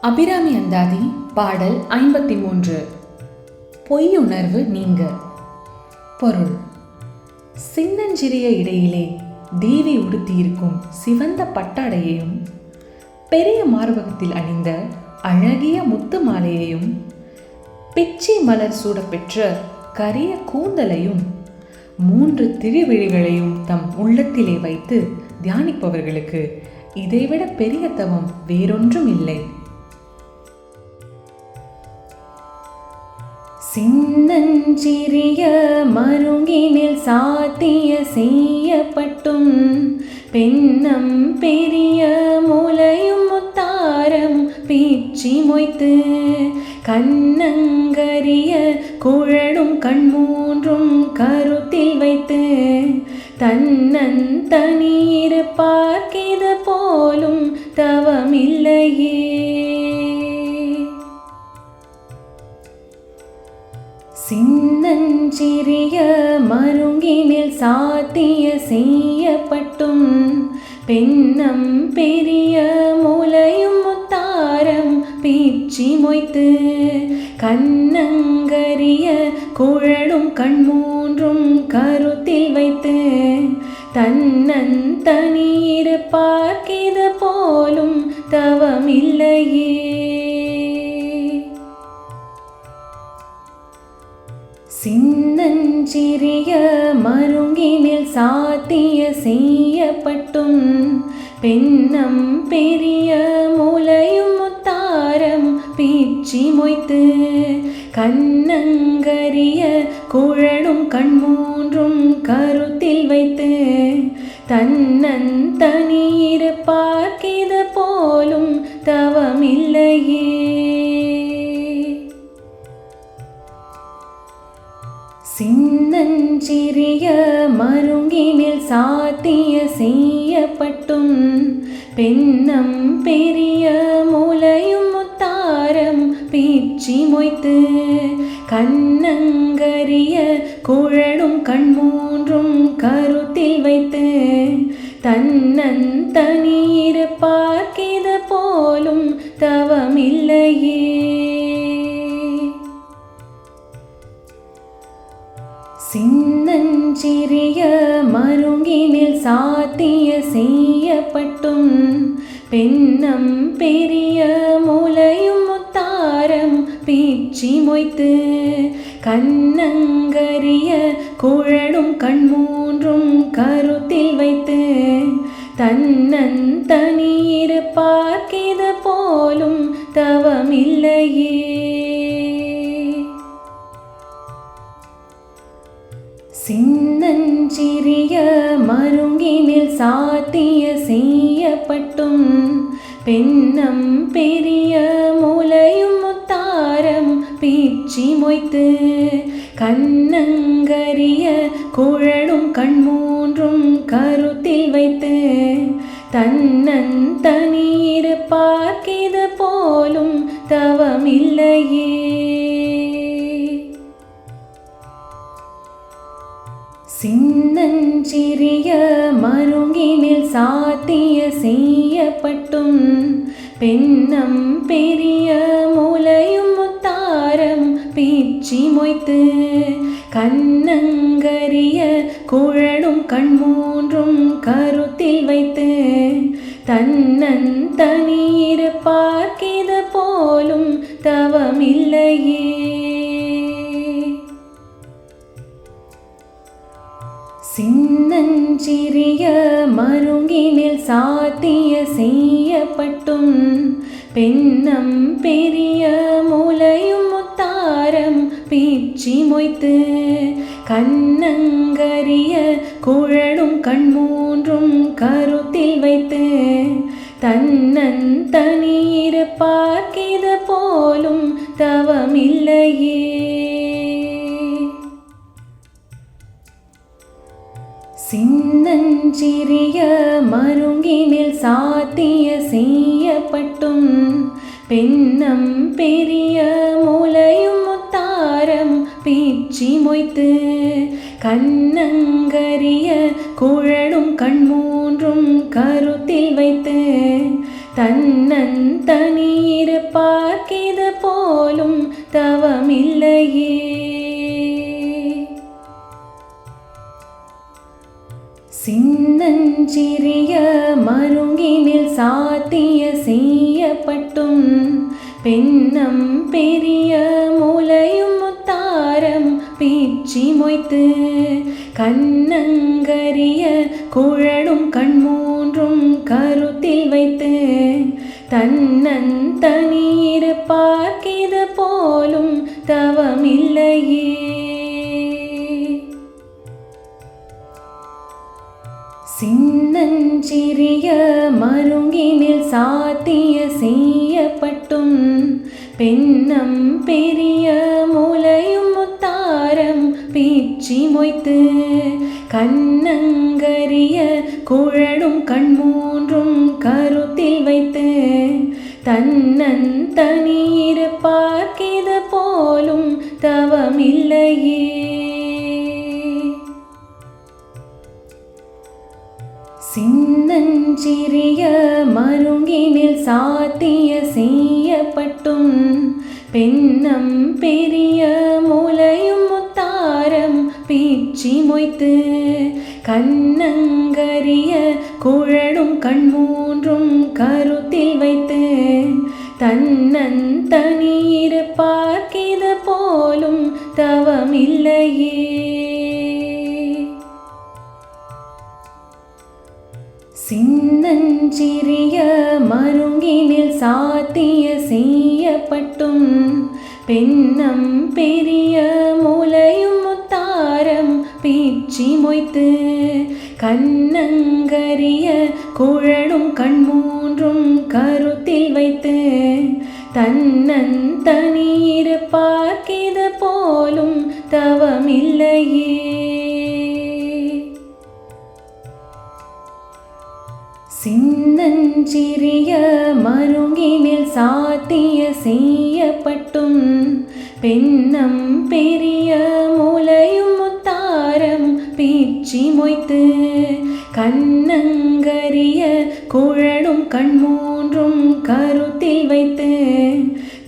அபிராமி அந்தாதி பாடல் ஐம்பத்தி மூன்று பொய்யுணர்வு நீங்க. பொருள். சின்னஞ்சிறிய இடையிலே தேவி உடுத்தியிருக்கும் சிவந்த பட்டாடையையும் பெரிய மார்பகத்தில் அணிந்த அழகிய முத்து மாலையையும் பிச்சி மலர் சூடப்பெற்ற கரிய கூந்தலையும் மூன்று திருவிழிகளையும் தம் உள்ளத்திலே வைத்து தியானிப்பவர்களுக்கு இதைவிட பெரிய தவம் வேறொன்றும் இல்லை சின்னஞ்சிறிய மருங்கினில் சாத்திய செய்யப்பட்டும். பெண்ணம் பெரிய மூலையும் முத்தாரம் பீச்சி மொய்த்து கண்ணங்கரிய குழலும் கண்மூன்றும் கருத்தில் வைத்து தன்னன் தனியிரு பார்க்கிது போலும் தவமில்லையே. சிறிய மருங்கினில் சாத்திய செய்யப்பட்டும். பெண்ணம் பெரிய மூலையும் முத்தாரம் பீச்சி மொய்த்து கண்ணங்கரிய குழலும் கண்மூன்றும் கருத்தில் வைத்து தன்னன் தனியிரு பார்க்கிது போலும் தவமில்லையே. சாத்திய செய்யப்பட்டும். பெண்ணம் பெரிய மூலையும் முத்தாரம் பீச்சி மொய்த்து கண்ணங்கரிய குழலும் கண்மூன்றும் கருத்தில் வைத்து தன்னன் தனியிரு பார்க்கிது போலும் தவமில்லையே. சின்னஞ்சிறிய மருங்கினில் சாத்திய செய்யப்பட்டும். பெண்ணம் பெரிய மூலையும் முத்தாரம் பீச்சி மொய்த்து கண்ணங்கரிய குழலும் கண்மூன்றும் கருத்தில் வைத்து தன்னன் தனியிரு பார்க்கிது போலும் தவமில்லையே. சின்னஞ்சிறிய மருங்கினில் சாத்திய செய்யப்பட்டும். பெண்ணம் பெரிய மூலையும் முத்தாரம் பீச்சி மொய்த்து கண்ணங்கரிய குழலும் கண்மூன்றும் கருத்தில் வைத்து தன்னன் தனியிரு பார்க்கிது போலும் தவமில்லையே. சின்னஞ்சிறிய மருங்கினில் சாத்திய செய்யப்பட்டும். பெண்ணம் பெரிய மூலையும் முத்தாரம் பீச்சி மொய்த்து கண்ணங்கரிய குழலும் கண்மூன்றும் கருத்தில் வைத்து தன்னன் தனியிரு பார்க்கிது போலும் தவமில்லையே. சிறிய மருங்கினில் சாத்திய செய்யப்பட்டும். பெண்ணம் பெரிய மூலையும் முத்தாரம் பீச்சி மொய்த்து கண்ணங்கரிய குழலும் கண்மூன்றும் கருத்தில் வைத்து தன்னன் தனியே சின்னஞ்சிறிய மருங்கினில் சாத்திய செய்யப்பட்டும். பெண்ணம் பெரிய மூலையும் முத்தாரம் பீச்சி மொய்த்து கண்ணங்கரிய குழலும் கண்மூன்றும் கருத்தில் வைத்து தன்னன் தனியிரு பார்க்கிது போலும் தவமில்லையே. சின்னஞ்சிறிய மருங்கினில் சாத்திய செய்யப்பட்டும். பெண்ணம் பெரிய மூலையும் முத்தாரம் பீச்சி மொய்த்து கண்ணங்கரிய குழலும் கண்மூன்றும் கருத்தில் வைத்து தன்னன் தனியிருப்பார்க்கிது போலும் தவமில்லையே. சிறிய மருங்கினில் சாத்திய செய்யப்பட்டும். பெண்ணம் பெரிய மூலையும் முத்தாரம் பீச்சி மொய்த்து கண்ணங்கரிய குழலும் கண்மூன்றும் கருத்தில் வைத்து தன்னன் தனியிருப்பார்க்கிது போலும் சாத்திய செய்யப்பட்டும். பெண்ணம் பெரிய மூலையும் முத்தாரம் பீச்சி மொய்த்து கண்ணங்கரிய குழலும் கண்மூன்றும் கருத்தில் வைத்து தன்னன் தனியிருப்பார்க்கிது போலும் தவமில்லையே. சின்னஞ்சிறிய மருங்கினில் சாத்திய செய்யப்பட்டும். பெண்ணம் பெரிய மூலையும் முத்தாரம் பீச்சி மொய்த்து கண்ணங்கரிய குழலும் கண்மூன்றும் கருத்தில் வைத்து தன்னன் தனியிருப்பார்க்கிது போலும் தவமில்லையே. சின்னஞ்சிறிய மருங்கினில் சாத்திய செய்யப்பட்டும். பெண்ணம் பெரிய மூலையும் முத்தாரம் பீச்சி மொய்த்து கண்ணங்கரிய குழலும் கண்மூன்றும் கருத்தில் வைத்து தன்னன் தனியிருப்பார்க்கிது போலும் தவமில்லையே. சின்னஞ்சிறிய மருங்கினில் சாத்திய செய்யப்பட்டும். பெண்ணம் பெரிய மூலையும் முத்தாரம் பீச்சி மொய்த்து கண்ணங்கரிய குழலும் கண்மூன்றும் கருத்தில் வைத்து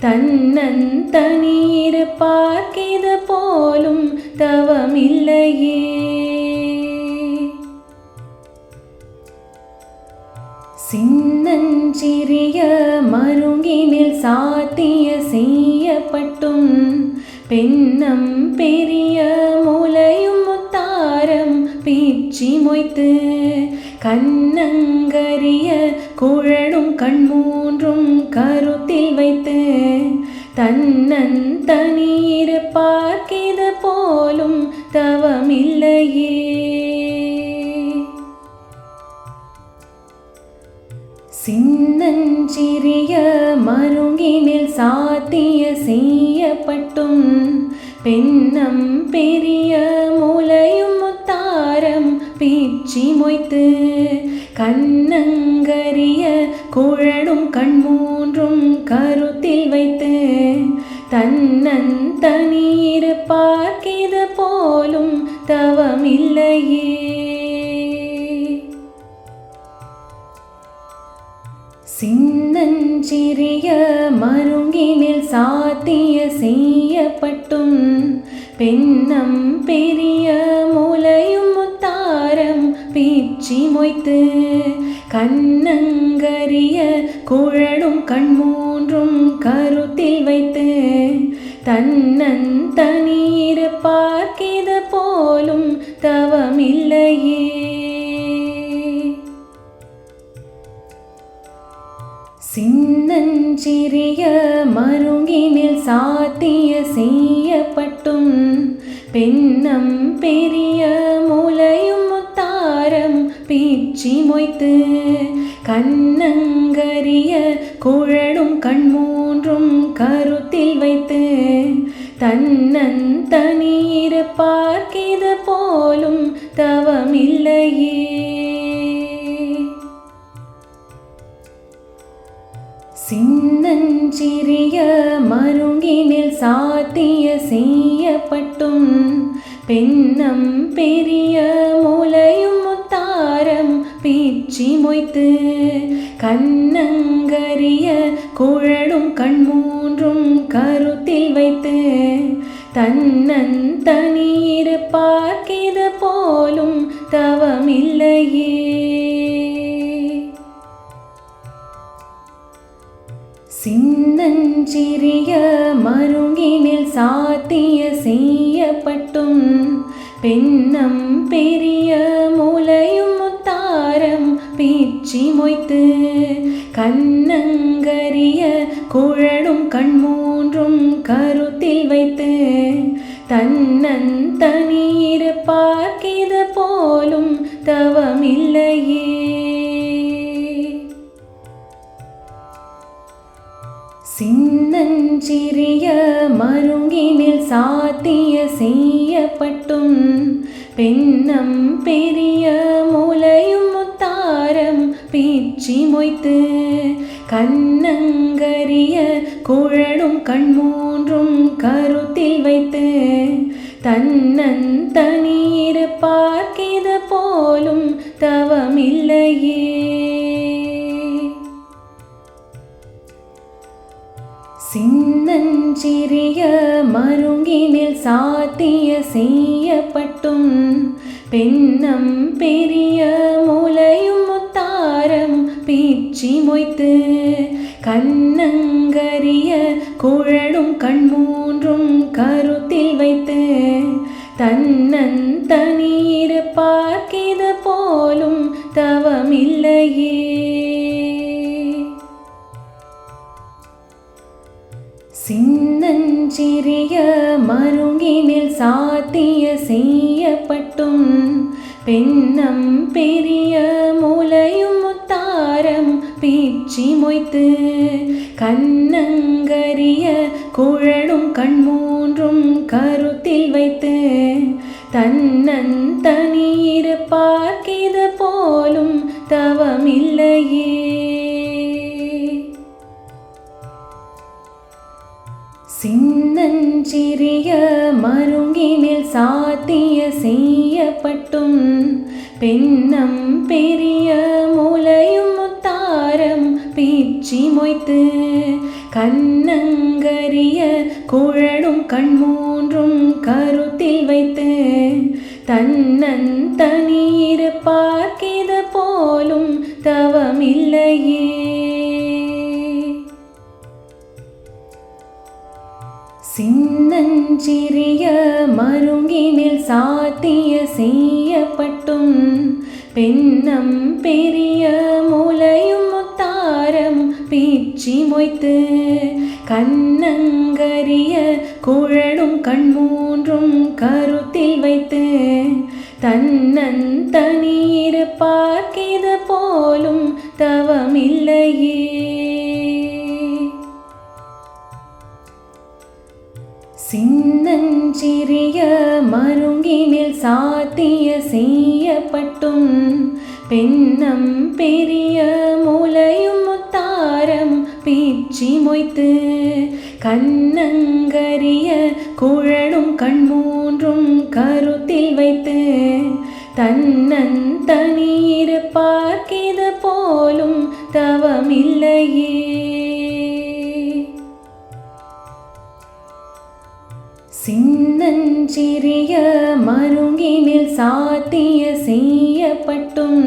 தன்னன் தனியிருப்பார்க்கிது போலும் தவமில்லையே. சின்னஞ்சிறிய மருங்கினில் சாத்திய செய்யப்பட்டும். பெண்ணம் பெரிய மூலையும் முத்தாரம் பீச்சி மொய்த்து கண்ணங்கரிய குழலும் கண்மூன்றும் கருத்தில் வைத்து தன்னன் தனியிருப்பார்க்கிது போலும் தவமில்லையே. சின்னஞ்சிறிய மருங்கினில் சாத்திய செய்யப்பட்டும். பெண்ணம் பெரிய மூலையும் முத்தாரம் பீச்சி மொய்த்து கண்ணங்கரிய செய்ய மருங்கினில் சாத்திய செய்யப்பட்டும். பெண்ணம் பெரிய மூலையும் முத்தாரம் பீச்சி மொய்த்து கண்ணங்கரிய குழலும் கண்மூன்றும் கருத்தில் வைத்து தன்னன் தனியிருப்பார் சின்னஞ்சிறிய மருங்கினில் சாத்திய செய்யப்பட்டும். பெண்ணம் பெரிய மூலையும் முத்தாரம் பீச்சி மொய்த்து கண்ணங்கரிய குழலும் கண்மூன்றும் கருத்தில் வைத்து தன்னன் தனியிருப்பார் சின்னஞ்சிறிய மருங்கினில் சாத்திய செய்யப்பட்டும். பெண்ணம் பெரிய மூலையும் முத்தாரம் பீச்சி மொய்த்து கண்ணங்கரிய குழலும் கண்மூன்றும் கருத்தில் வைத்து தன்னன் தனீர் பார்க்கிது போலும் தவமில்லையே. சின்னஞ்சிறிய மருங்கினில் சாத்திய செய்யப்பட்டும். பெண்ணம் பெரிய மூலையும் முத்தாரம் பீச்சி மொய்த்து கண்ணங்கரிய குழலும் கண்மூன்றும் கருத்தில் வைத்து தன்னன் தனீர் பார்க்கிது போலும் தவமில்லையே. சின்னஞ்சிறிய மருங்கினில் சாத்திய செய்யப்பட்டும். பெண்ணம் பெரிய மூலையும் முத்தாரம் பீச்சி மொய்த்து. கண்ணங்கரிய குழலும் கண்மூன்றும் கருத்தில் வைத்து. தன்னன் தனியிருப்பார் செய்யப்பட்டும். பெண்ணம் பெரிய மூலையும் முத்தாரம் பீச்சி மொய்த்து கண்ணங்கரிய குழலும் கண்மூன்றும் கருத்தில் வைத்து தன்னன் தனிய பீச்சி கண்ணங்கரிய குழலும் கண்மூன்றும் கருத்தில் வைத்து தன்னன் தனீர் பார்க்கிது போலும் தவமில்லையே. சின்னஞ்சிறிய மருங்கினில் சாத்திய செய்யப்பட்டும் பெண்ணம் பெரிய மூல மொய்த்து கண்ணங்கரிய குழலும் கண்மூன்றும் கருத்தில் வைத்து தன்னன் தனீர் பார்க்கிது போலும் தவமில்லையே. சின்னஞ்சிறிய மருங்கினில் சாத்திய செய்யப்பட்டும் பெண்ணம் பெரிய மூலையும் முத்தாரம் பீச்சி மொய்த்து கண்ணங்கரிய குழலும் கண்மூன்றும் கருத்தில் வைத்து தன்னன் தனீர் பார்க்கிது போலும் தவமில்லையே. சின்னஞ்சிறிய மருங்கினில் சாத்திய செய்யப்பட்டும். பெண்ணம் பெரிய மூலையும் முத்தாரம் பீச்சி மொய்த்து கண்ணங்கரிய குழலும் கண்மூன்றும் கருத்தில் வைத்து தன்னன் தனீர் பார்க்கிது போலும் தவமில்லையே. சின்னஞ்சிறிய மருங்கினில் சாத்திய செய்யப்பட்டும்.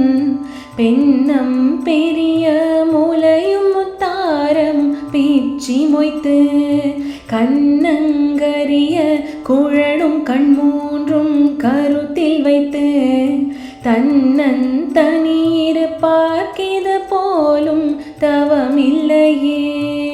பெண்ணம் பெரிய மூலையும் முத்தாரம் பீச்சி மொய்த்து கண்ணங்கரிய குழலும் கண்மூன்றும் கருத்தில் வைத்து தன்னன் தனீர் பார்க்கிது போலும் தவமில்லையே.